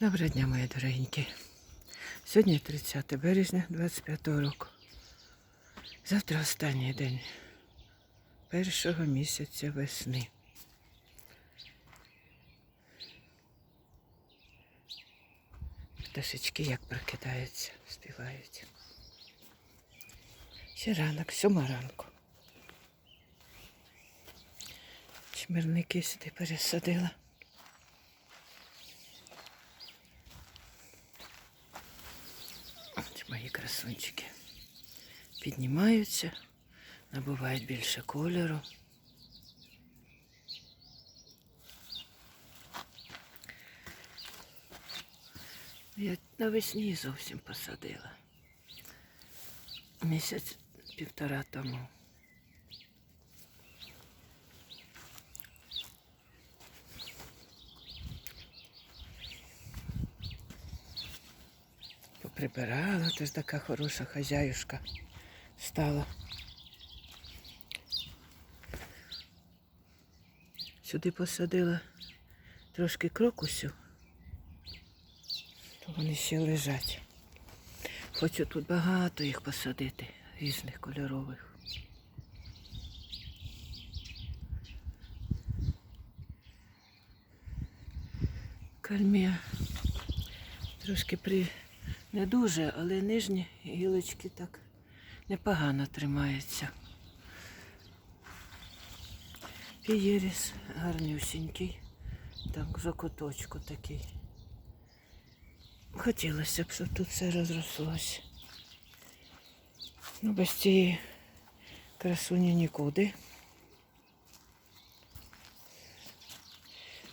Доброго дня, мої дорогенькі. Сьогодні 30 березня 25 року. Завтра останній день першого місяця весни. Пташечки як прокидаються, співають. Ще ранок, сьома ранку. Чмирники сюди пересадила. Ось мої красунчики. Піднімаються, набувають більше кольору. Я навесні зовсім посадила. Місяць півтора тому. Поприбирала, теж така хороша хазяюшка стала. Сюди посадила трошки крокусів, то вони ще лежать. Хочу тут багато їх посадити, різних кольорових. Кальмія трошки при не дуже, але нижні гілочки так непогано тримаються. Пієріс гарнюсінький, так, закуточку такий. Хотілося б, щоб тут все розрослося. Ну, без цієї красуні нікуди.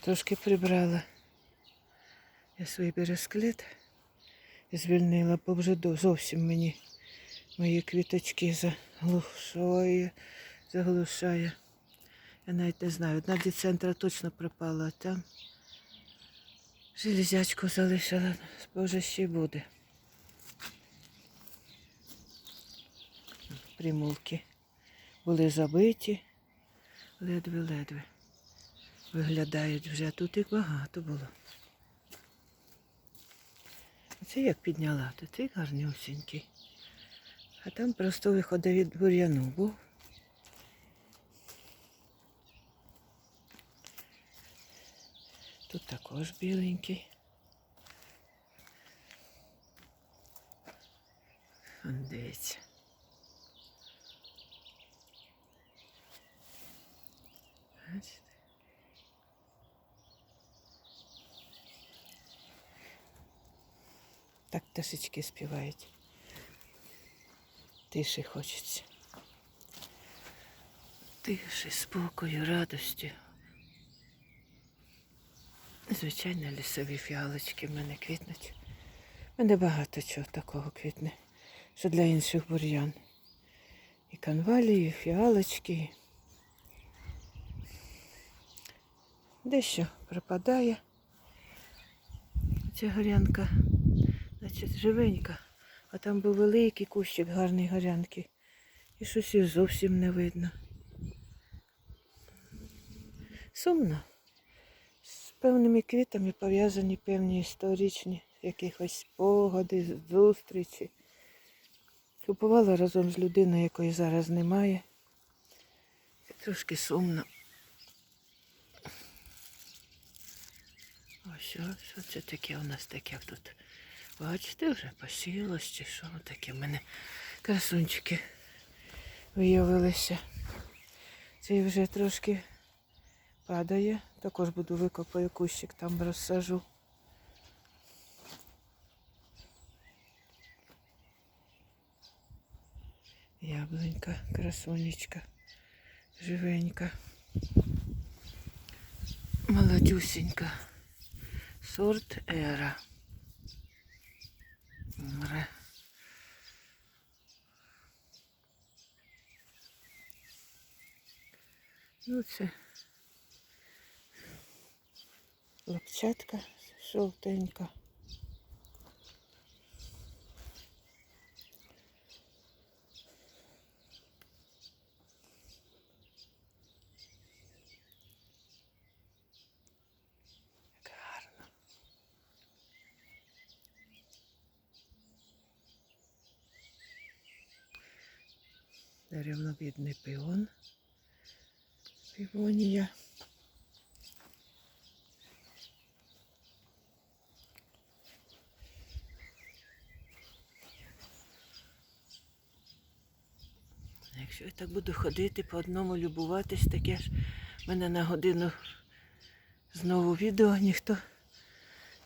Трошки прибрала я свій бересклет звільнила, бо вже зовсім мені мої квіточки заглушує, заглушає. Я навіть не знаю. Одна децентра точно пропала, а там железячку залишила, боже ще буде. Примулки були забиті, ледве-ледве. Виглядають вже, тут їх багато було. Це як підняла, то цей гарнюсінький. А там просто виходить від бур'яну був. Тут також біленький. Дивіться. Так пташечки співають. Тиші хочеться. Тиші, спокою, радості. Звичайно, лісові фіалочки в мене квітнуть. У мене багато чого такого квітне, що для інших бур'ян. І канвалії, і фіалочки. Дещо пропадає. Ця горянка Значить, живенька. А там був великий кущик гарний горянки. І щось їх зовсім не видно. Сумно. З певними квітами пов'язані певні історичні якихось спогади, зустрічі. Купувала разом з людиною, якої зараз немає. Трошки сумно. Ось що це таке у нас таке тут? Бачите, вже посілось чи що таке в мене красунчики виявилися. Цей вже трошки падає. Також буду викопаю кущик, там розсажу. Яблунька, красунечка, живенька, молодюсенька, сорт Ера. Мре. Ну це лапчатка жовтенька. Деревновидний піон. Півонія. Якщо я так буду ходити по одному любуватись, таке ж в мене на годину знову відео ніхто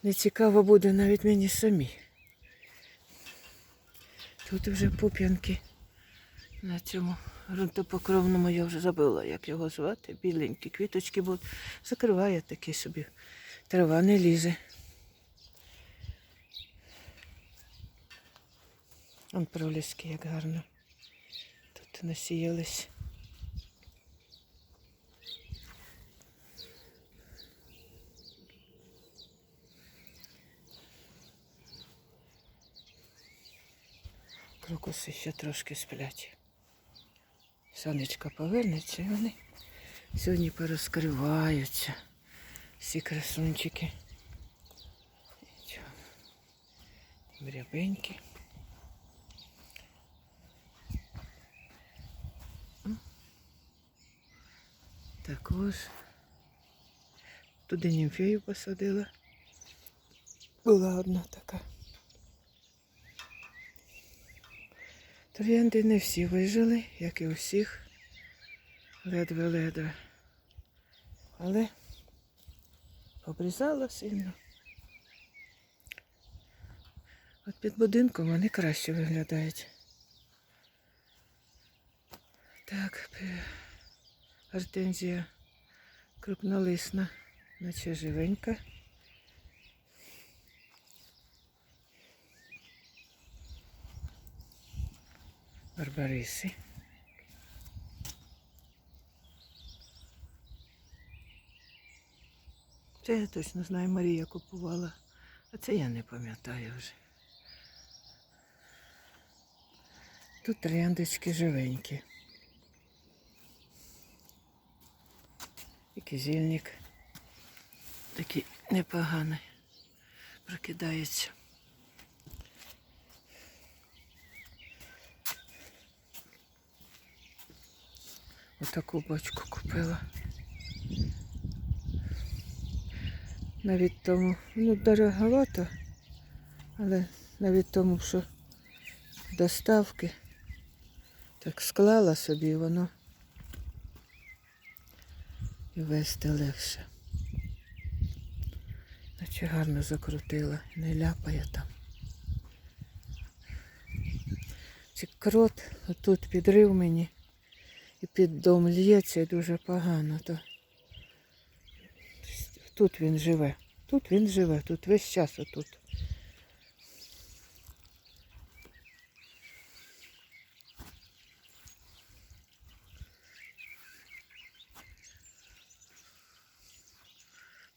не цікаво буде навіть мені самі. Тут вже пуп'янки на цьому ґрунтопокровному я вже забула, як його звати. Біленькі квіточки будуть. Закриває такий собі. Трава не лізе. Он проліски, як гарно. Тут насіялись. Крокуси ще трошки сплять. Сонечко повернеться і вони сьогодні порозкриваються. Всі красунчики. Нічого. Там Рябенькі. Також туди німфею посадила. Була одна така. Троянди не всі вижили, як і у всіх. Ледве-ледве. Але обрізала сильно. От під будинком вони краще виглядають. Так, гортензія крупнолисна, наче живенька. Барбариси. Це я точно знаю, Марія купувала. А це я не пам'ятаю вже. Тут трояндочки живенькі. І кизільник такий непоганий. Прокидається. Отаку бочку купила. Навіть тому, ну, дороговато, але навіть тому, що доставки так склала собі, воно і вести легше. Наче гарно закрутила, не ляпає там. Ці крот отут підрив мені і під дом л'ється і дуже погано. То тут він живе. Тут він живе, тут весь час отут.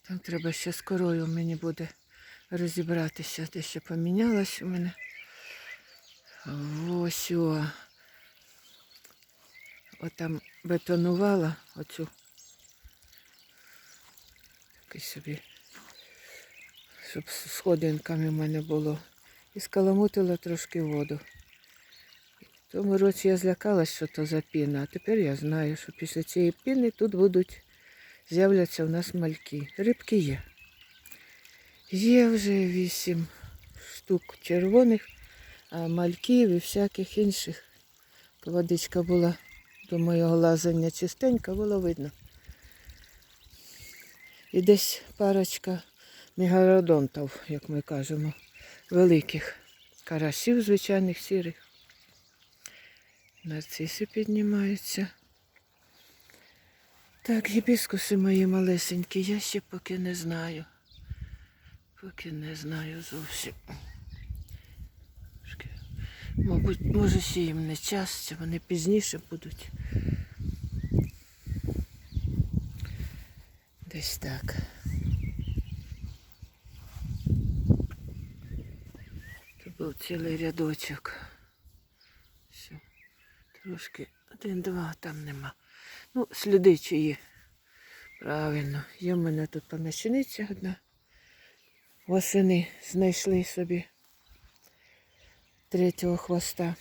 Там треба ще з корою мені буде розібратися, де ще помінялось у мене. Ось о. Отам бетонувала оцю. Такий собі, щоб сходинками в мене було. І скаламутила трошки воду. Тому році я злякалась, що то за піна, а тепер я знаю, що після цієї піни тут будуть з'являться у нас мальки. Рибки є. Є вже вісім штук червоних, а мальків і всяких інших. Водичка була до моєго лазання чистенька, було видно. І десь парочка мегародонтів, як ми кажемо, великих карасів, звичайних сірих. Нарциси піднімаються. Так, гібіскуси мої малесенькі, я ще поки не знаю. Поки не знаю зовсім. Мабуть, може ще їм не час, вони пізніше будуть. Десь так. Тут був цілий рядочок. Все. Трошки один-два там нема. Ну, сліди чиї. Правильно. Є в мене тут помічниця одна. Восени знайшли собі третього хвоста.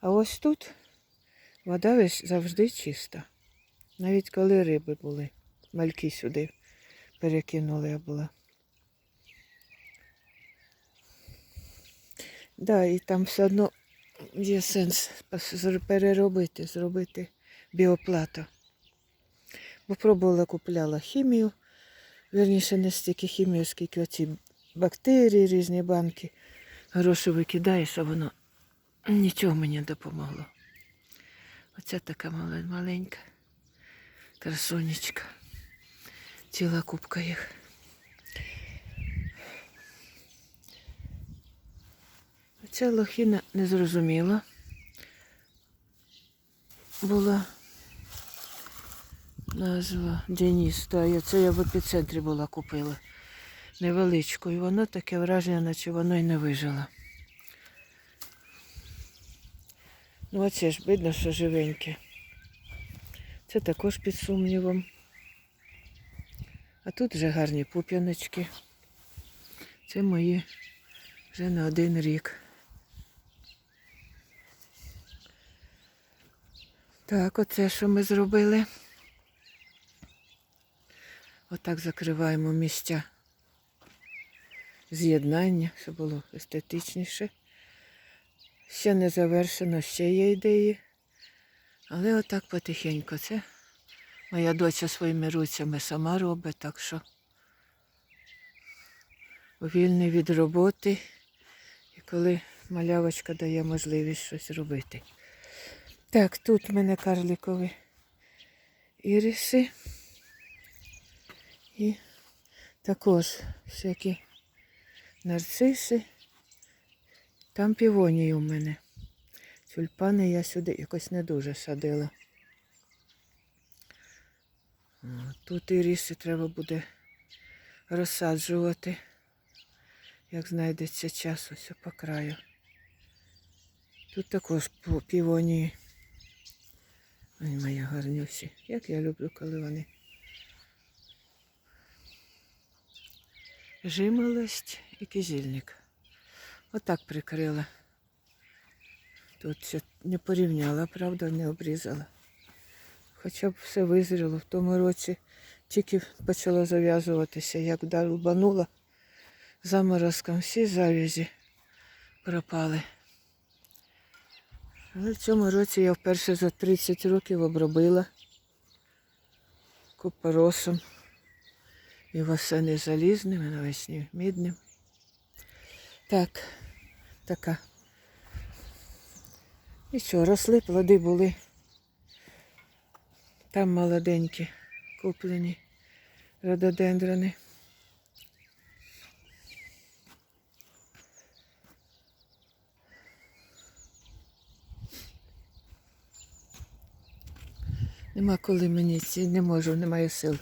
А ось тут Вода весь завжди чиста. Навіть коли риби були. Мальки сюди перекинули я була. Да, і там все одно є сенс переробити, зробити біоплату. Бо пробувала, купляла хімію. Вірніше, не стільки хімію, скільки оці бактерії, різні банки. Гроші викидаєш, а воно нічого мені не допомогло. Оця така маленька красунечка. Ціла купка їх. Оця лохіна незрозуміла. Була назва Деніс. Та це я в епіцентрі була купила. Невеличку. І воно таке враження, наче воно й не вижило. Ну, оце ж видно, що живеньке. Це також під сумнівом. А тут вже гарні пуп'яночки. Це мої вже на один рік. Так, оце що ми зробили. Отак закриваємо місця з'єднання, щоб було естетичніше. Ще не завершено, ще є ідеї. Але отак потихеньку. Це моя доча своїми руцями сама робить, так що вільний від роботи. І коли малявочка дає можливість щось робити. Так, тут в мене карликові іриси. І також всякі нарциси. Там півонії у мене. Тюльпани я сюди якось не дуже садила. Тут іріси треба буде розсаджувати, як знайдеться час ось по краю. Тут також півонії. Ой, моя гарнюсі. Як я люблю, коли вони. Жимолость і кизільник. Отак прикрила. Тут ще не порівняла, правда, не обрізала. Хоча б все визріло. В тому році тільки почало зав'язуватися, як долбанула заморозком, всі завязі пропали. Але в цьому році я вперше за 30 років обробила купоросом. І восени залізним, і навесні мідним. Так, така. І що, росли, плоди були. Там молоденькі, куплені рододендрони. Нема коли мені ці, не можу, немає сил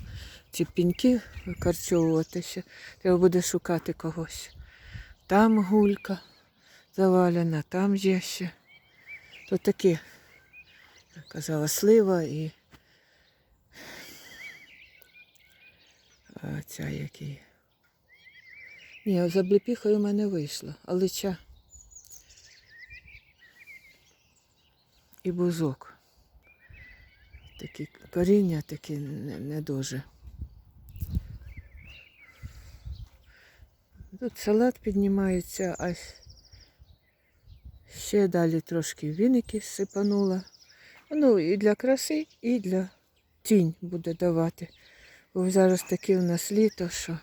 ці піньки викорчовувати ще. Треба буде шукати когось. Там гулька завалена, там є ще. То такі, як казала, слива і а ця який. Ні, за обліпіхою в мене вийшло, але ча. І бузок. Такі коріння такі не, не дуже. Тут салат піднімається, а ще далі трошки віники сипанула. Ну і для краси, і для тінь буде давати. Бо зараз таке у нас літо, що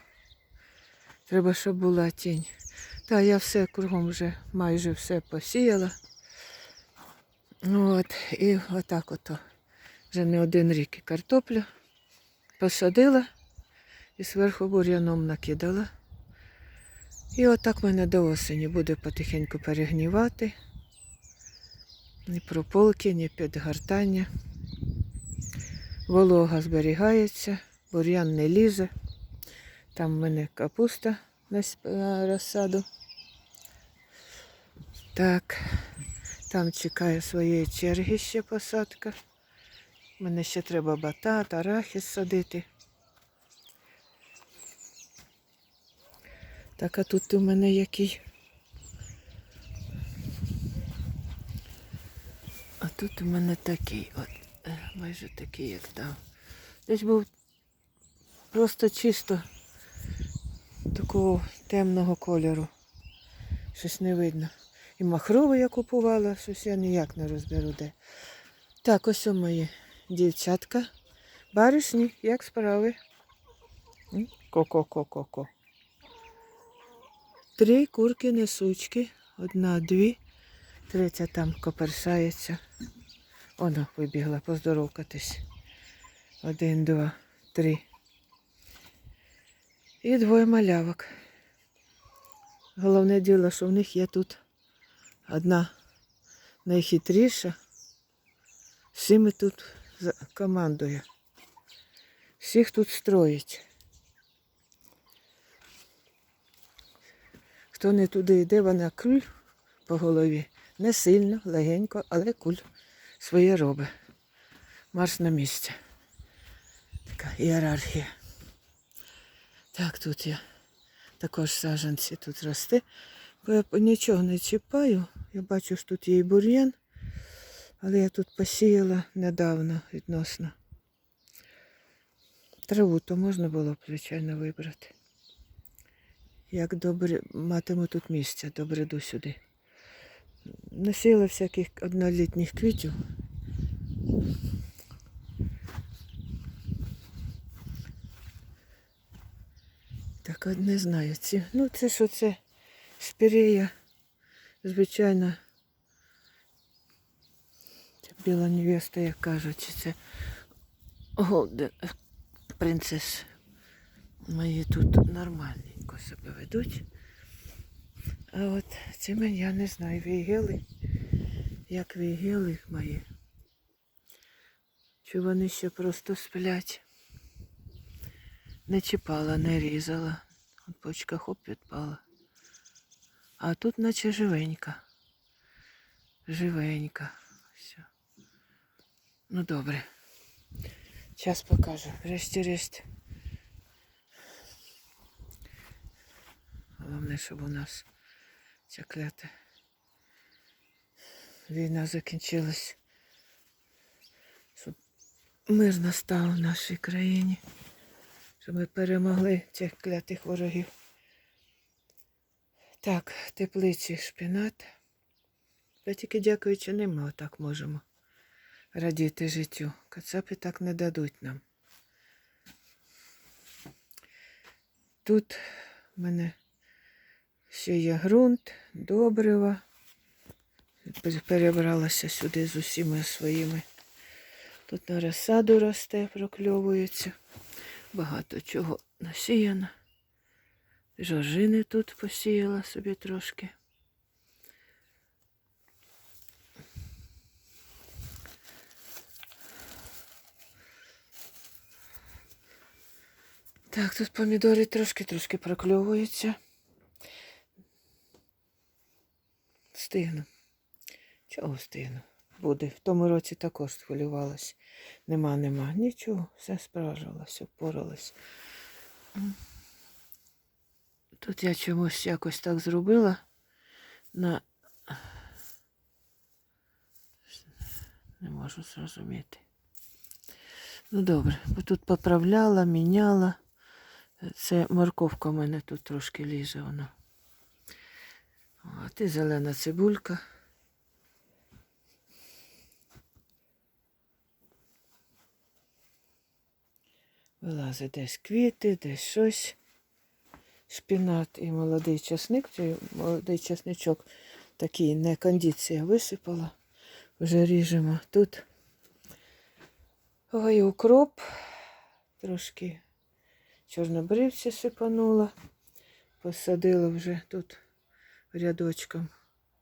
треба, щоб була тінь. Та я все кругом вже майже все посіяла. От, і отак ото. Вже не один рік і картоплю посадила і зверху бур'яном накидала. І отак мене до осені буде потихеньку перегнівати. Ні прополки, ні підгортання. Волога зберігається, бур'ян не лізе. Там в мене капуста на розсаду. Так, там чекає своєї черги ще посадка. Мене ще треба батат, арахіс садити. Так, а тут у мене який. А тут у мене такий, от, е, майже такий, як там. Десь був просто чисто такого темного кольору. Щось не видно. І махрову я купувала, щось я ніяк не розберу де. Так, ось у мої дівчатка. Баришні, як справи? Ко-ко-ко-ко-ко. Три курки несучки. Одна, дві, третя там коперсається. Вона вибігла поздоровкатись. Один, два, три. І двоє малявок. Головне діло, що в них є тут одна найхитріша. Всіми тут командує. Всіх тут строїть. Хто не туди йде, вона куль по голові. Не сильно, легенько, але куль своє робить. Марш на місце. Така ієрархія. Так, тут я також саджанці тут росте. Бо я нічого не чіпаю. Я бачу, що тут є і бур'ян, але я тут посіяла недавно відносно. Траву то можна було б, звичайно, вибрати. Як добре матиму тут місце, добреду сюди. Насіяла всяких однолітніх квітів. Так от не знаю. Ці. Ну це що це спірея, звичайно. Це біла невеста, як кажуть, чи це голден принцес. Мої тут нормальненько себе ведуть. А от ці мен я не знаю, вігели, як вігели мої. Чи вони ще просто сплять? Не чіпала, не різала. От почка хоп відпала. А тут наче живенька. Живенька. Все. Ну добре. Час покаже. Врешті-решт. Головне, щоб у нас ця клята війна закінчилась. Щоб мир настав в нашій країні. Щоб ми перемогли цих клятих ворогів. Так, теплиці шпінат. Та тільки дякуючи ним ми отак можемо радіти життю. Кацапи так не дадуть нам. Тут в мене ще є ґрунт, добрива. Перебралася сюди з усіма своїми. Тут на розсаду росте, прокльовується. Багато чого насіяно. Жоржини тут посіяла собі трошки. Так, тут помідори трошки-трошки прокльовуються. Встигну. Чого встигну? Буде. В тому році також хвилювалась. Нема, нема. Нічого, все справжилась, впоралась. Тут я чомусь якось так зробила. На... Не можу зрозуміти. Ну добре, бо тут поправляла, міняла. Це морковка в мене тут трошки лізе вона. От і зелена цибулька. Вилазить десь квіти, десь щось. Шпінат і молодий часник. Цей молодий часничок такий не кондиція висипала. Вже ріжемо тут. Ой, укроп. Трошки чорнобривці сипанула. Посадила вже тут рядочком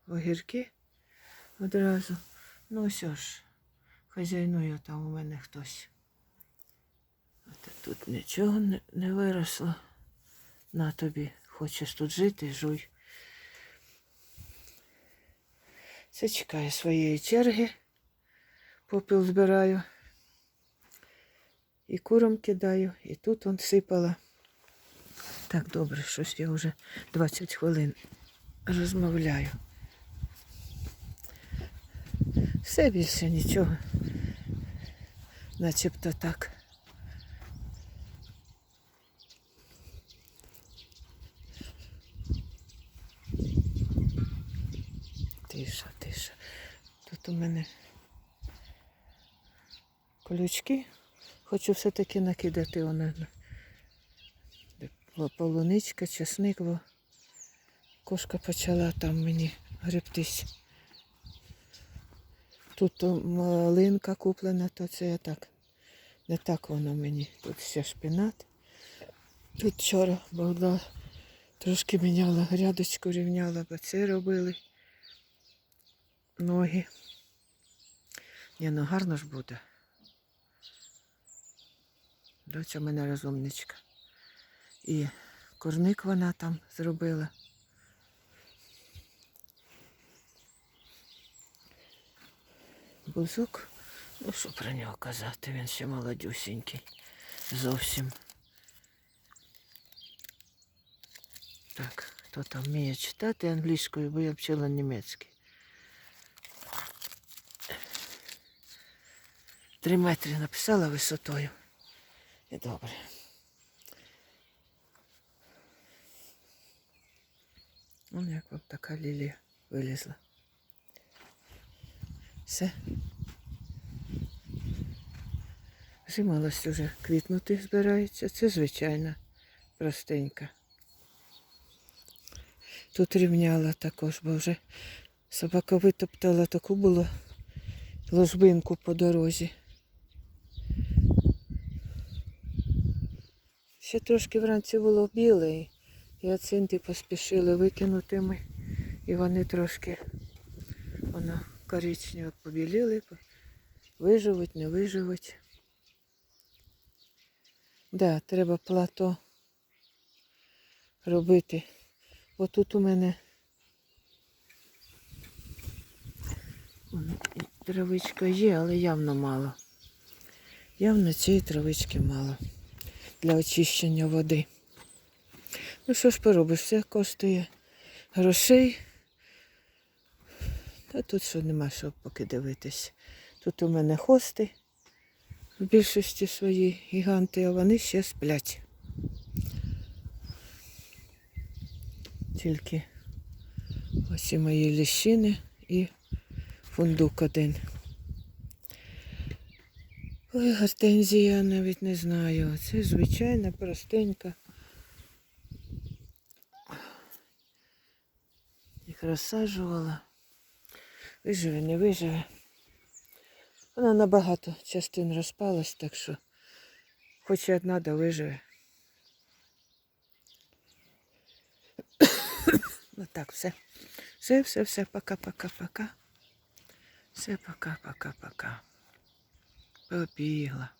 огірки одразу. Ну все ж, хазяйнує там у мене хтось. От тут нічого не, не виросло. На тобі. Хочеш тут жити, жуй. Це чекає своєї черги. Попіл збираю. І курам кидаю, і тут он сипала. Так добре, щось я вже 20 хвилин розмовляю. Все більше нічого. Начебто так. Тиша, тиша. Тут у мене колючки. Хочу все-таки накидати воно. Полуничка, чесник, бо кошка почала там мені гребтись. Тут малинка куплена, то це я так. Не так воно мені. Тут ще шпинат. Тут вчора була, трошки міняла грядочку, рівняла, бо це робили. Ноги. Ні, ну гарно ж буде. Доця мене розумничка. І корник вона там зробила. Бузок, ну що про нього казати, він ще молодюсінький. Зовсім. Так, хто там вміє читати англійською, бо я вчила німецький. Три метри написала висотою. І добре. Вон як вам така лілія вилізла. Все. Жималость уже квітнути збирається. Це звичайна, простенька. Тут рівняла також, бо вже собака витоптала таку було ложбинку по дорозі. Ще трошки вранці було біле, і гіацинти поспішили викинути ми. І вони трошки воно коричнево побіліли, по- виживуть, не виживуть. Да, треба плато робити. Бо тут у мене травичка є, але явно мало. Явно цієї травички мало для очищення води. Ну що ж поробиш, все коштує грошей. Та тут що нема що поки дивитись. Тут у мене хости в більшості свої гіганти, а вони ще сплять. Тільки ось і мої ліщини і фундук один. Ой, гортензія навіть не знаю. Це звичайна, простенька. Їх розсаджувала. Виживе, не виживе. Вона на багато частин розпалась, так що хоч і одна да виживе. Ну так, все. Все, все, все, пока-пока-пока. Все, пока-пока-пока. Побігла.